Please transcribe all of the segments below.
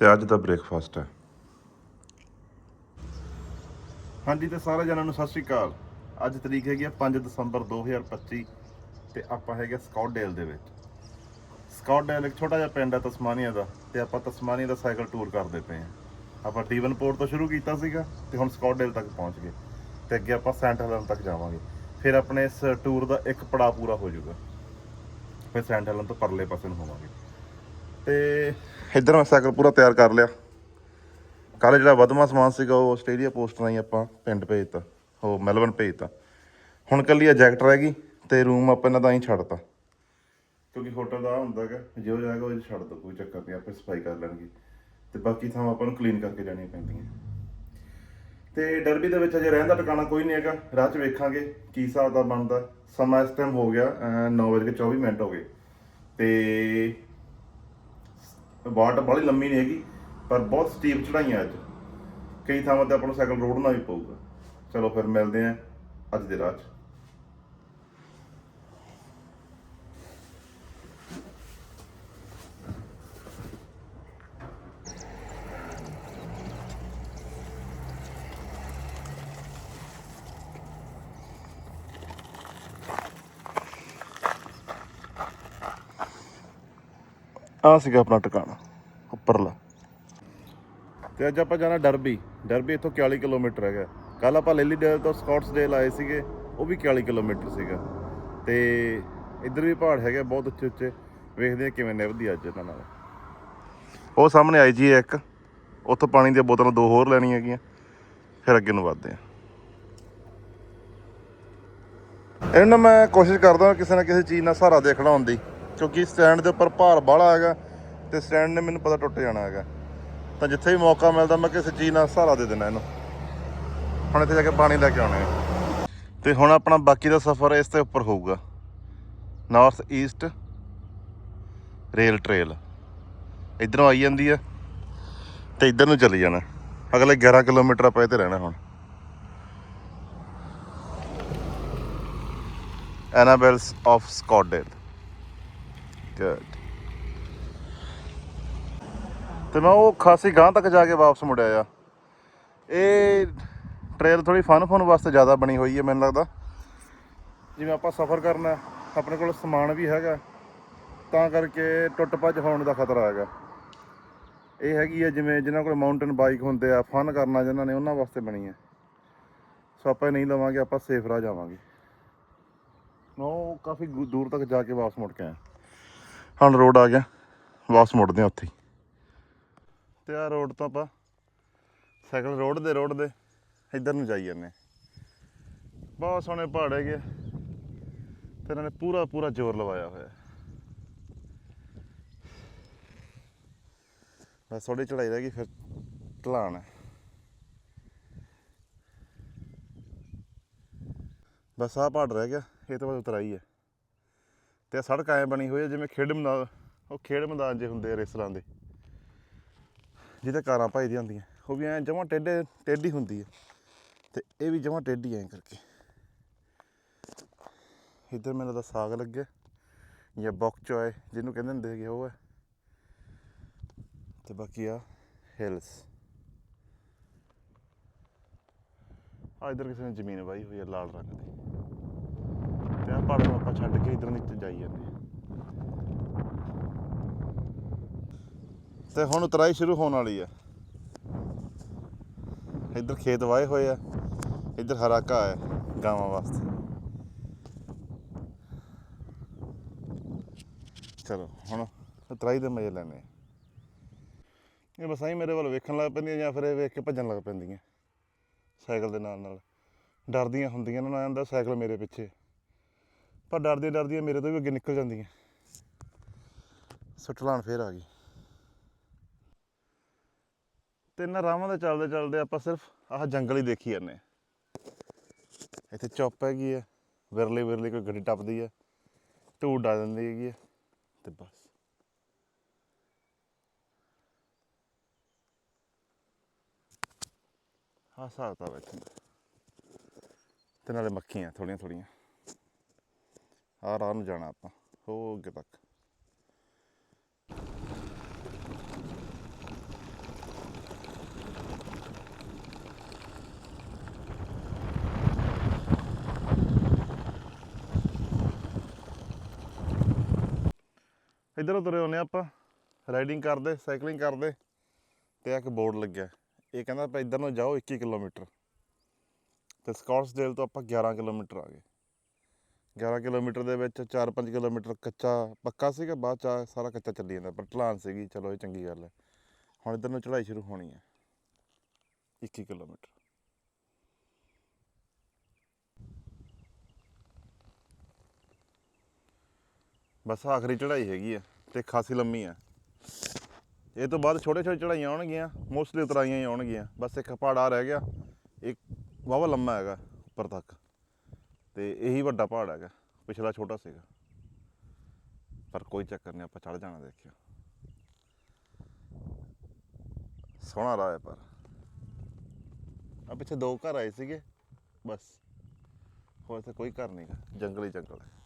ਤੇ ਅੱਜ ਦਾ ਬ੍ਰੇਕਫਾਸਟ ਹੈ। ਹਾਂਜੀ, ਤੇ ਸਾਰੇ ਜਣਾਂ ਨੂੰ ਸਤਿ ਸ਼੍ਰੀ ਅਕਾਲ। ਅੱਜ ਤਰੀਕ ਹੈਗੀ ਆ 5 ਦਸੰਬਰ 2025 ਤੇ ਆਪਾਂ ਹੈਗੇ ਸਕਾਟਡੇਲ ਦੇ ਵਿੱਚ। ਸਕਾਟਡੇਲ ਇੱਕ ਛੋਟਾ ਜਿਹਾ ਪਿੰਡ ਹੈ ਤਸਮਾਨੀਆ ਦਾ ਤੇ ਆਪਾਂ ਤਸਮਾਨੀਆ ਦਾ ਸਾਈਕਲ ਟੂਰ ਕਰਦੇ ਪਏ ਹਾਂ ਆਪਾਂ ਡੀਵਨਪੋਰਟ ਤੋਂ ਸ਼ੁਰੂ ਕੀਤਾ ਸੀਗਾ ਤੇ ਹੁਣ ਸਕਾਟਡੇਲ ਤੱਕ ਪਹੁੰਚ ਗਏ ਤੇ ਅੱਗੇ ਆਪਾਂ ਸੈਂਟ ਹੈਲਨ ਤੱਕ ਜਾਵਾਂਗੇ। ਫਿਰ ਆਪਣੇ ਇਸ ਟੂਰ ਦਾ ਇੱਕ ਪੜਾਅ ਪੂਰਾ ਹੋ ਜਾਊਗਾ। ਫਿਰ ਸੈਂਟ ਹੈਲਨ ਤੋਂ ਪਰਲੇ ਪਾਸੇ ਨੂੰ ਹੋਵਾਂਗੇ। ਤੇ ਇੱਧਰ ਮੈਂ ਸਾਈਕਲ ਪੂਰਾ ਤਿਆਰ ਕਰ ਲਿਆ। ਕੱਲ ਜਿਹੜਾ ਵਧਮਾ ਸਮਾਨ ਸੀਗਾ, ਉਹ ਆਸਟ੍ਰੇਲੀਆ ਪੋਸਟ ਰਾਹੀਂ ਆਪਾਂ ਪਿੰਡ ਭੇਜਤਾ। ਉਹ ਮੈਲਬਨ ਭੇਜਤਾ। ਹੁਣ ਕੱਲੀ ਆ ਰਹਿ ਗਈ ਤੇ ਰੂਮ ਆਪਾਂ ਇਹਨਾਂ ਦਾ ਹੀ ਛੱਡਤਾ। ਕਿਉਂਕਿ ਹੋਟਲ ਦਾ ਆਹ ਹੁੰਦਾ ਹੈਗਾ, ਜੋ ਜਾਏਗਾ, ਉਹ ਛੱਡ ਦੋ, ਕੋਈ ਚੱਕਰ ਨਹੀਂ, ਆਪਾਂ ਸਫ਼ਾਈ ਕਰ ਲੈਣਗੇ। ਤੇ ਬਾਕੀ ਥਾਂ ਆਪਾਂ ਨੂੰ ਕਲੀਨ ਕਰਕੇ ਜਾਣੀਆਂ ਪੈਂਦੀਆਂ। ਤੇ ਡਰਬੀ ਦੇ ਵਿੱਚ ਅਜੇ ਰਹਿਣ ਦਾ ਟਿਕਾਣਾ ਕੋਈ ਨਹੀਂ ਹੈਗਾ। ਰਾਹ 'ਚ ਵੇਖਾਂਗੇ ਕੀ ਹਿਸਾਬ ਦਾ ਬਣਦਾ। ਸਮਾਂ ਇਸ ਟਾਈਮ ਹੋ ਗਿਆ 9:24 ਮਿੰਟ ਹੋ ਗਏ। ਤੇ ਵਾਟ ਬੜੀ ਲੰਮੀ ਨਹੀਂ ਹੈਗੀ, ਪਰ ਬਹੁਤ ਸਟੀਪ ਚੜਾਈਆਂ ਅੱਜ। ਕਈ ਥਾਵਾਂ ਤੇ ਆਪਾਂ ਨੂੰ ਸਾਈਕਲ ਰੋੜਨਾ ਵੀ ਪਊਗਾ। ਚਲੋ ਫਿਰ ਮਿਲਦੇ ਆਂ ਅੱਜ ਦੇ ਰਾਹ 'ਚ। ਆ ਸੀਗਾ ਆਪਣਾ ਟਿਕਾਣਾ, ਉੱਪਰਲਾ। ਤੇ ਅੱਜ ਆਪਾਂ ਜਾਣਾ ਡਰਬੀ। ਡਰਬੀ ਇੱਥੋਂ 41 ਕਿਲੋਮੀਟਰ ਹੈਗਾ। ਕੱਲ ਆਪਾਂ ਲੈਲੀਡੇਲ ਤੋਂ ਸਕਾਟਸਡੇਲ ਆਏ ਸੀਗੇ, ਉਹ ਵੀ 41 ਕਿਲੋਮੀਟਰ ਸੀਗਾ। ਤੇ ਇੱਧਰ ਵੀ ਪਹਾੜ ਹੈਗੇ ਬਹੁਤ ਉੱਚੇ ਉੱਚੇ। ਵੇਖਦੇ ਆ ਕਿਵੇਂ ਨਿਭਦੀ ਅੱਜ ਇਹਨਾਂ ਨਾਲ। ਉਹ ਸਾਹਮਣੇ ਆਈ ਜੀ ਇੱਕ। ਉੱਥੋਂ ਪਾਣੀ ਦੀਆਂ ਬੋਤਲਾਂ ਦੋ ਹੋਰ ਲੈਣੀਆਂ ਹੈਗੀਆਂ। ਫਿਰ ਅੱਗੇ ਨੂੰ ਵੱਧਦੇ ਆ ਇਹਨਾਂ ਨੂੰ ਮੈਂ ਕੋਸ਼ਿਸ਼ ਕਰਦਾ ਕਿਸੇ ਨਾ ਕਿਸੇ ਚੀਜ਼ ਨਾਲ ਸਹਾਰਾ ਦੇਖਣਾ ਹੁੰਦੀ। ਕਿਉਂਕਿ ਸਟੈਂਡ ਦੇ ਉੱਪਰ ਭਾਰ ਬਾਹਲਾ ਹੈਗਾ ਤੇ ਸਟੈਂਡ ਨੇ ਮੈਨੂੰ ਪਤਾ ਟੁੱਟ ਜਾਣਾ ਹੈਗਾ। ਤਾਂ ਜਿੱਥੇ ਵੀ ਮੌਕਾ ਮਿਲਦਾ ਮੈਂ ਕਿਸੇ ਚੀਜ਼ ਨਾਲ ਸਹਾਰਾ ਦੇ ਦੇਣਾ ਇਹਨੂੰ। ਹੁਣ ਇੱਥੇ ਜਾ ਕੇ ਪਾਣੀ ਲੈ ਕੇ ਆਉਣਾ ਹੈ। ਤੇ ਹੁਣ ਆਪਣਾ ਬਾਕੀ ਦਾ ਸਫ਼ਰ ਇਸ ਦੇ ਉੱਪਰ ਹੋਊਗਾ। ਨਾਰਥ ਈਸਟ ਰੇਲ ਟ੍ਰੇਲ ਇਧਰੋਂ ਆਈ ਜਾਂਦੀ ਆ ਤੇ ਇਧਰ ਨੂੰ ਚਲੀ ਜਾਣਾ। ਅਗਲੇ 11 ਕਿਲੋਮੀਟਰ ਆਪਾਂ ਇੱਥੇ ਰਹਿਣਾ ਹੁਣ। ਐਨਾਬੈਲਸ ਆਫ ਸਕਾਟਡੇਲ ਗੁੱਡ ਤੇ ਮੈਂ ਉਹ ਖਾਸੀ ਗਾਂ ਤੱਕ ਜਾ ਕੇ ਵਾਪਸ ਮੁੜਿਆ ਆ। ਇਹ ਟ੍ਰੇਲ ਥੋੜੀ ਫਨ ਫਨ ਵਾਸਤੇ ਜ਼ਿਆਦਾ ਬਣੀ ਹੋਈ ਹੈ ਮੈਨੂੰ ਲੱਗਦਾ। ਜਿਵੇਂ ਆਪਾਂ ਸਫ਼ਰ ਕਰਨਾ, ਆਪਣੇ ਕੋਲ ਸਮਾਨ ਵੀ ਹੈਗਾ, ਤਾਂ ਕਰਕੇ ਟੁੱਟ ਭੱਜ ਹੋਣ ਦਾ ਖਤਰਾ ਹੈਗਾ। ਇਹ ਹੈਗੀ ਹੈ ਜਿਵੇਂ ਜਿਨ੍ਹਾਂ ਕੋਲ ਮਾਊਂਟੇਨ ਬਾਈਕ ਹੁੰਦੇ ਆ ਫਨ ਕਰਨਾ ਜਿਨ੍ਹਾਂ ਨੇ, ਉਹਨਾਂ ਵਾਸਤੇ ਬਣੀ ਹੈ ਸੋ ਆਪਾਂ ਇਹ ਨਹੀਂ ਲਵਾਂਗੇ, ਆਪਾਂ ਸੇਫ ਰਾਹ ਜਾਵਾਂਗੇ। ਉਹ ਕਾਫੀ ਦੂਰ ਤੱਕ ਜਾ ਕੇ ਵਾਪਸ ਮੁੜ ਕੇ ਆਇਆ। ਹੁਣ ਰੋਡ ਆ ਗਿਆ। ਵਾਪਸ ਮੁੜਦੇ ਆ ਉੱਥੇ ਹੀ। ਤੇ ਆ ਰੋਡ ਤੋਂ ਆਪਾਂ ਸਾਈਕਲ ਰੋਡ ਦੇ ਰੋਡ ਦੇ ਇੱਧਰ ਨੂੰ ਜਾਈ ਜਾਂਦੇ ਬਹੁਤ ਸੋਹਣੇ ਪਹਾੜ ਹੈਗੇ ਆ। ਤੇ ਇਹਨਾਂ ਨੇ ਪੂਰਾ ਪੂਰਾ ਜ਼ੋਰ ਲਵਾਇਆ ਹੋਇਆ ਬਸ ਥੋੜੀ ਚੜਾਈ ਰਹਿ ਗਈ, ਫਿਰ ਢਲਾਣ ਹੈ। ਬਸ ਆਹ ਪਹਾੜ ਰਹਿ ਗਿਆ, ਇਹ ਤੋਂ ਬਾਅਦ ਉਤਰਾਈ ਹੈ। ਤੇ ਸੜਕ ਐ ਬਣੀ ਹੋਈ ਹੈ ਜਿਵੇਂ ਖੇਡ ਮੈਦਾਨ, ਉਹ ਖੇਡ ਮੈਦਾਨ ਜੇ ਹੁੰਦੇ ਆ ਰੇਸਰਾਂ ਦੇ। ਜਿਹਦੇ ਕਾਰਾਂ ਭਾਈ ਦੀਆਂ ਹੁੰਦੀਆਂ, ਉਹ ਵੀ ਐ ਜਮਾਂ ਟੇਢੇ, ਟੇਢੀ ਹੁੰਦੀ ਹੈ ਤੇ ਇਹ ਵੀ ਜਮਾਂ ਟੇਢੀ ਐ ਕਰਕੇ। ਇੱਧਰ ਮੈਨੂੰ ਲੱਗਦਾ ਸਾਗ ਲੱਗਿਆ, ਜਾਂ ਬੌਕ ਚੋਏ ਜਿਹਨੂੰ ਕਹਿੰਦੇ ਹੁੰਦੇ ਹੈਗੇ ਉਹ ਹੈ ਤੇ ਬਾਕੀ ਆ ਹਿਲਸ। ਆ ਇਧਰ ਕਿਸੇ ਨੇ ਜ਼ਮੀਨ ਵਾਹੀ ਹੋਈ ਹੈ ਲਾਲ ਰੰਗ ਦੀ। ਤੇ ਆ ਪਹਾੜ ਨੂੰ ਆਪਾਂ ਛੱਡ ਕੇ ਇਧਰ ਨੀਚੇ ਜਾਈ ਜਾਂਦੇ ਤੇ ਹੁਣ ਉਤਰਾਈ ਸ਼ੁਰੂ ਹੋਣ ਵਾਲੀ ਆ ਇੱਧਰ ਖੇਤ ਵਾਏ ਹੋਏ ਆ, ਇੱਧਰ ਹਰਾ ਘਾਹ ਹੈ ਗਾਵਾਂ ਵਾਸਤੇ। ਚਲੋ, ਹੁਣ ਉਤਰਾਈ ਦੇ ਮਜ਼ੇ ਲੈਣੇ ਆ ਇਹ ਬਸ ਆਈ ਮੇਰੇ ਵੱਲ ਵੇਖਣ ਲੱਗ ਪੈਂਦੀਆਂ ਜਾਂ ਫਿਰ ਇਹ ਵੇਖ ਕੇ ਭੱਜਣ ਲੱਗ ਪੈਂਦੀਆਂ। ਸਾਈਕਲ ਦੇ ਨਾਲ ਨਾਲ। ਡਰਦੀਆਂ ਹੁੰਦੀਆਂ ਨਾ ਨੂੰ ਆਂਦਾ ਸਾਈਕਲ ਮੇਰੇ ਪਿੱਛੇ। ਪਰ ਡਰਦੀਆਂ ਡਰਦੀਆਂ ਮੇਰੇ ਤੋਂ ਵੀ ਅੱਗੇ ਨਿਕਲ ਜਾਂਦੀਆਂ। ਸੁਟਲਾਣ ਫੇਰ ਆ ਗਈ। ਤੇ ਇਹਨਾਂ ਰਾਵਾਂ ਦੇ ਚੱਲਦੇ ਚੱਲਦੇ ਆਪਾਂ ਸਿਰਫ ਆਹ ਜੰਗਲ ਹੀ ਦੇਖੀ ਜਾਂਦੇ। ਇੱਥੇ ਚੁੱਪ ਹੈਗੀ ਹੈ ਵਿਰਲੇ ਵਿਰਲੇ ਕੋਈ ਗੱਡੀ ਟੱਪਦੀ ਹੈ ਧੂੜ ਡਾ ਦਿੰਦੀ ਹੈਗੀ ਹੈ ਤੇ ਬਸ। ਹਾਂ ਹਿਸਾਬ ਤਾਂ ਬੈਠੇ ਤੇ ਨਾਲੇ ਮੱਖੀਆਂ ਥੋੜੀਆਂ ਥੋੜੀਆਂ। ਆਰਾਮ ਨੂੰ ਜਾਣਾ ਆਪਾਂ, ਹੋ ਅੱਗੇ ਤੱਕ। ਇਧਰੋਂ ਤੁਰੇ ਆਉਂਦੇ ਆਪਾਂ, ਰਾਈਡਿੰਗ ਕਰਦੇ, ਸਾਈਕਲਿੰਗ ਕਰਦੇ, ਤੇ ਇੱਕ ਬੋਰਡ ਲੱਗਿਆ। ਇਹ ਕਹਿੰਦਾ ਆਪਾਂ ਇਧਰ ਨੂੰ ਜਾਓ 21 ਕਿਲੋਮੀਟਰ। ਤੇ ਸਕਾਟਸਡੇਲ ਤੋਂ ਆਪਾਂ 11 ਕਿਲੋਮੀਟਰ ਆ ਗਏ। 11 ਕਿਲੋਮੀਟਰ ਦੇ ਵਿੱਚ 4-5 ਕਿਲੋਮੀਟਰ ਕੱਚਾ, ਪੱਕਾ ਸੀਗਾ, ਬਾਅਦ ਚ ਸਾਰਾ ਕੱਚਾ ਚੱਲੀ ਜਾਂਦਾ, ਪਰ ਢਲਾਨ ਸੀਗੀ, ਚਲੋ ਇਹ ਚੰਗੀ ਗੱਲ ਹੈ। ਹੁਣ ਇਧਰ ਨੂੰ ਚੜ੍ਹਾਈ ਸ਼ੁਰੂ ਹੋਣੀ ਹੈ। 21 ਕਿਲੋਮੀਟਰ। ਬਸ ਆਖਰੀ ਚੜ੍ਹਾਈ ਹੈਗੀ ਆ ਤੇ ਖਾਸੀ ਲੰਮੀ ਆ ਇਹ ਤੋਂ ਬਾਅਦ ਛੋਟੇ ਛੋਟੇ ਚੜ੍ਹਾਈਆਂ ਆਉਣਗੀਆਂ, ਮੋਸਟਲੀ ਉਤਰਾਈਆਂ ਹੀ ਆਉਣਗੀਆਂ। ਬਸ ਇੱਕ ਪਹਾੜਾ ਰਹਿ ਗਿਆ, ਇੱਕ ਵਾਵਾ ਲੰਮਾ ਹੈਗਾ, ਉੱਪਰ ਤੱਕ। ਤੇ ਇਹੀ ਵੱਡਾ ਪਹਾੜ ਹੈਗਾ, ਪਿਛਲਾ ਛੋਟਾ ਸੀਗਾ। ਪਰ ਕੋਈ ਚੱਕਰ ਨਹੀਂ, ਆਪਾਂ ਚੜ ਜਾਣਾ ਦੇਖਿਓ। ਸੋਹਣਾ ਰਾਹ ਹੈ ਪਰ। ਆ ਪਿੱਛੇ ਦੋ ਘਰ ਆਏ ਸੀਗੇ, ਬਸ। ਹੋਰ ਤੇ ਕੋਈ ਘਰ ਨਹੀਂਗਾ ਜੰਗਲ ਹੀ ਜੰਗਲ ਹੈ।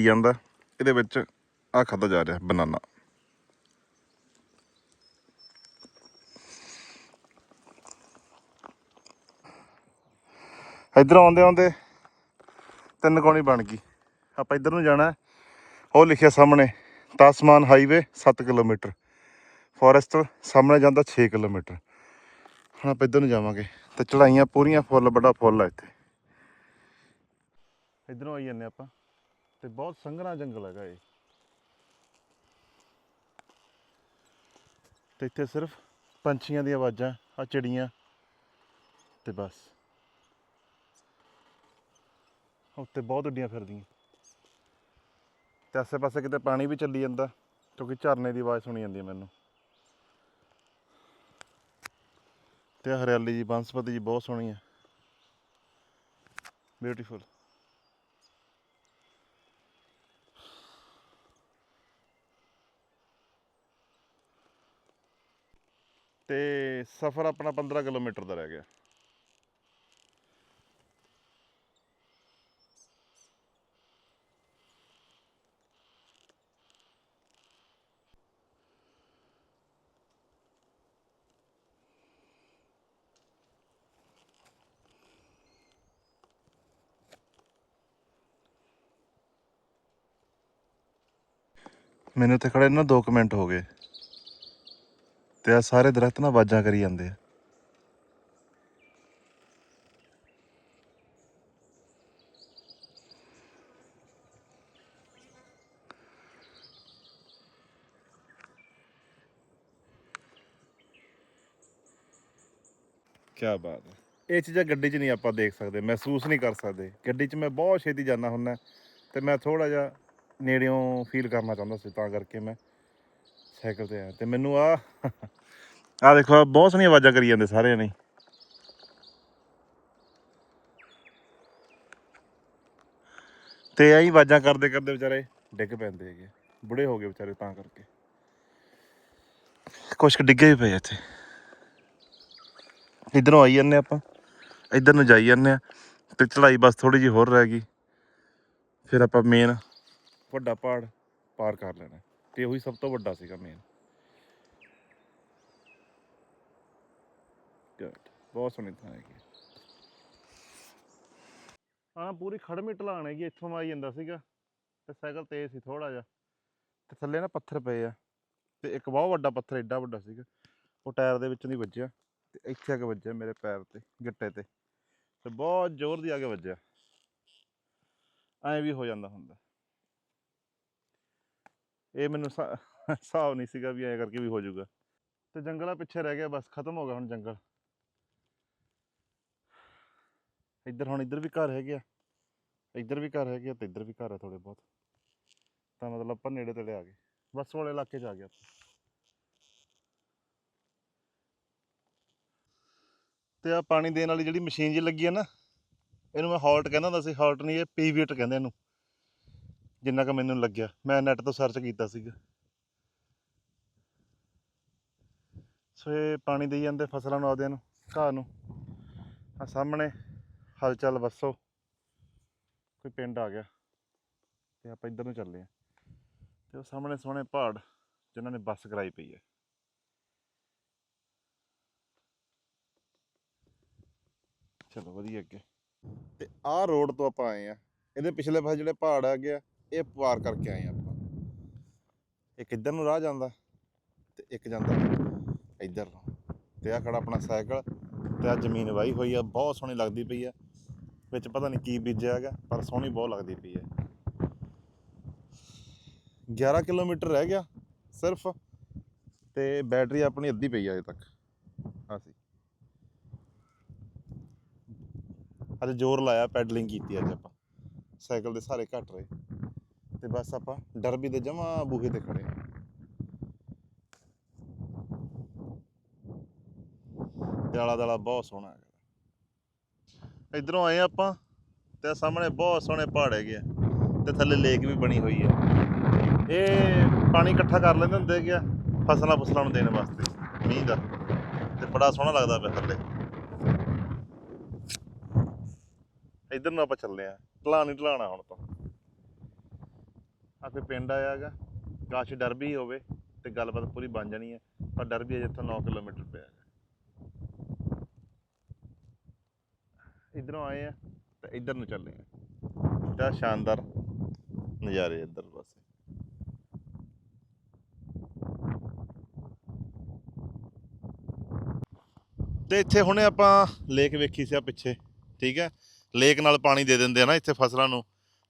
ਉਹੀ ਜਾਂਦਾ। ਇਹਦੇ ਵਿੱਚ ਆ ਖਾਦਾ ਜਾ ਰਿਹਾ, ਬਨਾਨਾ। ਇਧਰੋਂ ਆਉਂਦੇ ਆਉਂਦੇ ਤਿੰਨ ਕੋਣੀ ਬਣ ਗਈ। ਆਪਾਂ ਇੱਧਰ ਨੂੰ ਜਾਣਾ ਉਹ ਲਿਖਿਆ ਸਾਹਮਣੇ ਤਾਸਮਾਨ ਹਾਈਵੇ 7 ਕਿਲੋਮੀਟਰ। ਫੋਰੈਸਟ ਸਾਹਮਣੇ ਜਾਂਦਾ 6 ਕਿਲੋਮੀਟਰ। ਹੁਣ ਆਪਾਂ ਇੱਧਰ ਨੂੰ ਜਾਵਾਂਗੇ। ਤੇ ਚੜਾਈਆਂ ਪੂਰੀਆਂ ਫੁੱਲ ਬੜਾ ਫੁੱਲ ਆ ਇੱਥੇ। ਇੱਧਰੋਂ ਆਈ ਜਾਂਦੇ ਆਪਾਂ। ਤੇ ਬਹੁਤ ਸੰਘਣਾ ਜੰਗਲ ਹੈਗਾ ਇਹ। ਤੇ ਇੱਥੇ ਸਿਰਫ ਪੰਛੀਆਂ ਦੀਆਂ ਆਵਾਜ਼ਾਂ ਆ ਚਿੜੀਆਂ ਤੇ ਬਸ। ਉੱਤੇ ਬਹੁਤ ਉੱਡੀਆਂ ਫਿਰਦੀਆਂ। ਤੇ ਆਸੇ ਪਾਸੇ ਕਿਤੇ ਪਾਣੀ ਵੀ ਚੱਲੀ ਜਾਂਦਾ, ਕਿਉਂਕਿ ਝਰਨੇ ਦੀ ਆਵਾਜ਼ ਸੁਣੀ ਜਾਂਦੀ ਹੈ ਮੈਨੂੰ। ਤੇ ਹਰਿਆਲੀ ਜੀ ਬਨਸਪਤੀ ਜੀ ਬਹੁਤ ਸੋਹਣੀ ਹੈ। ਬਿਊਟੀਫੁਲ ਤੇ ਸਫ਼ਰ ਆਪਣਾ 15 ਕਿਲੋਮੀਟਰ ਦਾ ਰਹਿ ਗਿਆ। ਮੈਨੂੰ ਤੇ ਖੜੇ ਨਾ 2 ਮਿੰਟ ਹੋ ਗਏ। ਤੇ ਆ ਸਾਰੇ ਦਰਖਤ ਨਾ ਆਵਾਜ਼ਾਂ ਕਰੀ ਜਾਂਦੇ ਆ। ਕੀ ਬਾਤ ਹੈ। ਇਹ ਚੀਜ਼ਾਂ ਗੱਡੀ 'ਚ ਨਹੀਂ ਆਪਾਂ ਦੇਖ ਸਕਦੇ, ਮਹਿਸੂਸ ਨਹੀਂ ਕਰ ਸਕਦੇ। ਗੱਡੀ 'ਚ ਮੈਂ ਬਹੁਤ ਛੇਤੀ ਜਾਂਦਾ ਹੁੰਦਾ ਤੇ ਮੈਂ ਥੋੜਾ ਜਿਹਾ ਨੇੜਿਓਂ ਫੀਲ ਕਰਨਾ ਚਾਹੁੰਦਾ ਸੀ, ਤਾਂ ਕਰਕੇ ਮੈਂ ਸਾਈਕਲ ਤੇ ਆਇਆ ਤੇ ਮੈਨੂੰ ਆ ਆ ਦੇਖੋ ਆਹ ਬਹੁਤ ਸੋਹਣੀਆਂ ਆਵਾਜ਼ਾਂ ਕਰੀ ਜਾਂਦੇ ਸਾਰਿਆਂ ਨੇ। ਤੇ ਐਂ ਹੀ ਆਵਾਜ਼ਾਂ ਕਰਦੇ ਕਰਦੇ ਵਿਚਾਰੇ ਡਿੱਗ ਪੈਂਦੇ ਹੈਗੇ ਬੁੜੇ ਹੋ ਗਏ ਵਿਚਾਰੇ ਤਾਂ ਕਰਕੇ। ਕੁਛ ਕੁ ਡਿੱਗੇ ਵੀ ਪਏ ਇੱਥੇ। ਇਧਰੋਂ ਆਈ ਜਾਂਦੇ ਆਪਾਂ। ਇਧਰ ਨੂੰ ਜਾਈ ਜਾਂਦੇ ਆ ਤੇ ਚੜਾਈ ਬਸ ਥੋੜੀ ਜਿਹੀ ਹੋਰ ਰਹਿ ਗਈ। ਫਿਰ ਆਪਾਂ ਮੇਨ ਵੱਡਾ ਪਹਾੜ ਪਾਰ ਕਰ ਲੈਣਾ। ਤੇ ਉਹੀ ਸਭ ਤੋਂ ਵੱਡਾ ਸੀਗਾ ਮੇਨ ਗੁੱਡ ਬਹੁਤ ਸੋਹਣੀ ਥਾਂ ਹੈਗੀ ਆ ਪੂਰੀ ਖੜਮੀ ਢਲਾਣ ਹੈਗੀ, ਇੱਥੋਂ ਆਈ ਜਾਂਦਾ ਸੀਗਾ। ਤੇ ਸਾਈਕਲ ਤੇਜ਼ ਸੀ ਥੋੜਾ ਜਿਹਾ। ਤੇ ਥੱਲੇ ਨਾ ਪੱਥਰ ਪਏ ਆ। ਤੇ ਇੱਕ ਬਹੁਤ ਵੱਡਾ ਪੱਥਰ, ਏਡਾ ਵੱਡਾ ਸੀਗਾ। ਉਹ ਟਾਇਰ ਦੇ ਵਿੱਚ ਨਹੀਂ ਵੱਜਿਆ। ਤੇ ਇੱਥੇ ਆ ਕੇ ਵੱਜਿਆ ਮੇਰੇ ਪੈਰ ਤੇ, ਗਿੱਟੇ ਤੇ। ਤੇ ਬਹੁਤ ਜ਼ੋਰ ਦੀ ਆ ਕੇ ਵੱਜਿਆ। ਐਂ ਵੀ ਹੋ ਜਾਂਦਾ ਹੁੰਦਾ। ਇਹ ਮੈਨੂੰ ਹਿਸਾ- ਹਿਸਾਬ ਨਹੀਂ ਸੀਗਾ ਵੀ ਐਂ ਕਰਕੇ ਵੀ ਹੋ ਜਾਊਗਾ ਤੇ ਜੰਗਲਾ ਪਿੱਛੇ ਰਹਿ ਗਿਆ ਬਸ, ਖਤਮ ਹੋ ਗਿਆ ਹੁਣ ਜੰਗਲ। ਇੱਧਰ ਹੁਣ ਇੱਧਰ ਵੀ ਘਰ ਹੈਗੇ ਆ। ਇੱਧਰ ਵੀ ਘਰ ਹੈਗੇ ਆ ਤੇ ਇੱਧਰ ਵੀ ਘਰ ਆ ਥੋੜੇ ਬਹੁਤ। ਤਾਂ ਮਤਲਬ ਆਪਾਂ ਨੇੜੇ ਤੇੜੇ ਆ ਗਏ। ਬਸ ਵਾਲੇ ਇਲਾਕੇ 'ਚ ਆ ਗਏ ਆਪਾਂ। ਤੇ ਆ ਪਾਣੀ ਦੇਣ ਵਾਲੀ ਜਿਹੜੀ ਮਸ਼ੀਨ ਜੀ ਲੱਗੀ ਆ ਨਾ, ਇਹਨੂੰ ਮੈਂ ਹਾਲਟ ਕਹਿੰਦਾ ਹੁੰਦਾ ਸੀ ਹਾਲਟ ਨਹੀਂ, ਇਹ ਪੀਵੀਟ ਕਹਿੰਦੇ ਇਹਨੂੰ। ਜਿੰਨਾ ਕੁ ਮੈਨੂੰ ਲੱਗਿਆ, ਮੈਂ ਨੈਟ ਤੋਂ ਸਰਚ ਕੀਤਾ ਸੀਗਾ। ਸੋ ਇਹ ਪਾਣੀ ਦੇਈ ਜਾਂਦੇ ਫਸਲਾਂ ਨੂੰ, ਆਪਦਿਆਂ ਨੂੰ, ਘਾਹ ਨੂੰ। ਆ ਸਾਹਮਣੇ ਹਲਚਲ ਵਸੋ। ਕੋਈ ਪਿੰਡ ਆ ਗਿਆ, ਤੇ ਆਪਾਂ ਇੱਧਰ ਨੂੰ ਚੱਲੇ ਆ। ਤੇ ਉਹ ਸਾਹਮਣੇ ਸੋਹਣੇ ਪਹਾੜ, ਜਿਨ੍ਹਾਂ ਨੇ ਬੱਸ ਕਰਾਈ ਪਈ ਹੈ। ਚਲੋ ਵਧੀਆ ਅੱਗੇ। ਤੇ ਆਹ ਰੋਡ ਤੋਂ ਆਪਾਂ ਆਏ ਆ। ਇਹਦੇ ਪਿਛਲੇ ਪਾਸੇ ਜਿਹੜੇ ਪਹਾੜ ਆ ਗਿਆ ਇਹ ਪਾਰ ਕਰਕੇ ਆਏ ਆ ਆਪਾਂ। ਇੱਕ ਇੱਧਰ ਨੂੰ ਰਾਹ ਜਾਂਦਾ ਤੇ ਇੱਕ ਜਾਂਦਾ ਇੱਧਰ ਨੂੰ। ਤੇ ਆ ਖੜਾ ਆਪਣਾ ਸਾਈਕਲ ਤੇ ਆ ਜ਼ਮੀਨ ਵਾਈ ਹੋਈ ਆ, ਬਹੁਤ ਸੋਹਣੀ ਲੱਗਦੀ ਪਈ ਆ। ਵਿੱਚ ਪਤਾ ਨਹੀਂ ਕੀ ਬੀਜਿਆ ਹੈਗਾ, ਪਰ ਸੋਹਣੀ ਬਹੁਤ ਲੱਗਦੀ ਪਈ ਹੈ 11 ਕਿਲੋਮੀਟਰ ਰਹਿ ਗਿਆ ਸਿਰਫ ਤੇ ਬੈਟਰੀ ਆਪਣੀ ਅੱਧੀ ਪਈ ਆ ਅਜੇ ਤੱਕ। ਹਾਂਜੀ ਅੱਜ ਜ਼ੋਰ ਲਾਇਆ, ਪੈਡਲਿੰਗ ਕੀਤੀ ਅੱਜ ਆਪਾਂ। ਸਾਈਕਲ ਦੇ ਸਾਰੇ ਘਟ ਰਹੇ। ਤੇ ਬਸ ਆਪਾਂ ਡਰਬੀ ਦੇ ਜਮਾ ਬੂਹੇ ਤੇ ਖੜੇ ਹਾਂ। ਤੇ ਆਲਾ ਦਾਲਾ ਬਹੁਤ ਸੋਹਣਾ ਹੈਗਾ। ਇਧਰੋਂ ਆਏ ਆਪਾਂ ਤੇ ਸਾਹਮਣੇ ਬਹੁਤ ਸੋਹਣੇ ਪਹਾੜ ਹੈਗੇ ਆ ਤੇ ਥੱਲੇ ਲੇਕ ਵੀ ਬਣੀ ਹੋਈ ਹੈ। ਇਹ ਪਾਣੀ ਇਕੱਠਾ ਕਰ ਲੈਂਦੇ ਹੁੰਦੇ ਕਿ ਫਸਲਾਂ ਫਸਲਾਂ ਨੂੰ ਦੇਣ ਵਾਸਤੇ, ਮੀਂਹ ਦਾ। ਤੇ ਬੜਾ ਸੋਹਣਾ ਲੱਗਦਾ ਪਿਆ ਥੱਲੇ। ਇਧਰ ਨੂੰ ਆਪਾਂ ਚੱਲਦੇ ਆ ਢਲਾਣ ਨਹੀਂ ਢਲਾਣਾ ਹੁਣ ਤਾਂ। ਆ ਕੋਈ ਪਿੰਡ ਆਇਆ ਹੈਗਾ। ਕਾਸ਼ ਡਰ ਵੀ ਹੋਵੇ ਤੇ ਗੱਲਬਾਤ ਪੂਰੀ ਬਣ ਜਾਣੀ ਹੈ, ਪਰ ਡਰ ਵੀ ਅਜੇ ਇੱਥੋਂ 9 ਕਿਲੋਮੀਟਰ ਪਿਆ ਹੈਗਾ। ਇਧਰੋਂ ਆਏ ਆ ਤੇ ਇਧਰ ਨੂੰ ਚੱਲੇ ਆ। ਤਾਂ ਸ਼ਾਨਦਾਰ ਨਜ਼ਾਰੇ ਇੱਧਰ ਪਾਸੇ। ਤੇ ਇੱਥੇ ਹੁਣੇ ਆਪਾਂ ਲੇਕ ਵੇਖੀ ਸੀ ਆ ਪਿੱਛੇ, ਠੀਕ ਹੈ? ਲੇਕ ਨਾਲ ਪਾਣੀ ਦੇ ਦਿੰਦੇ ਆ ਨਾ ਇੱਥੇ ਫਸਲਾਂ ਨੂੰ।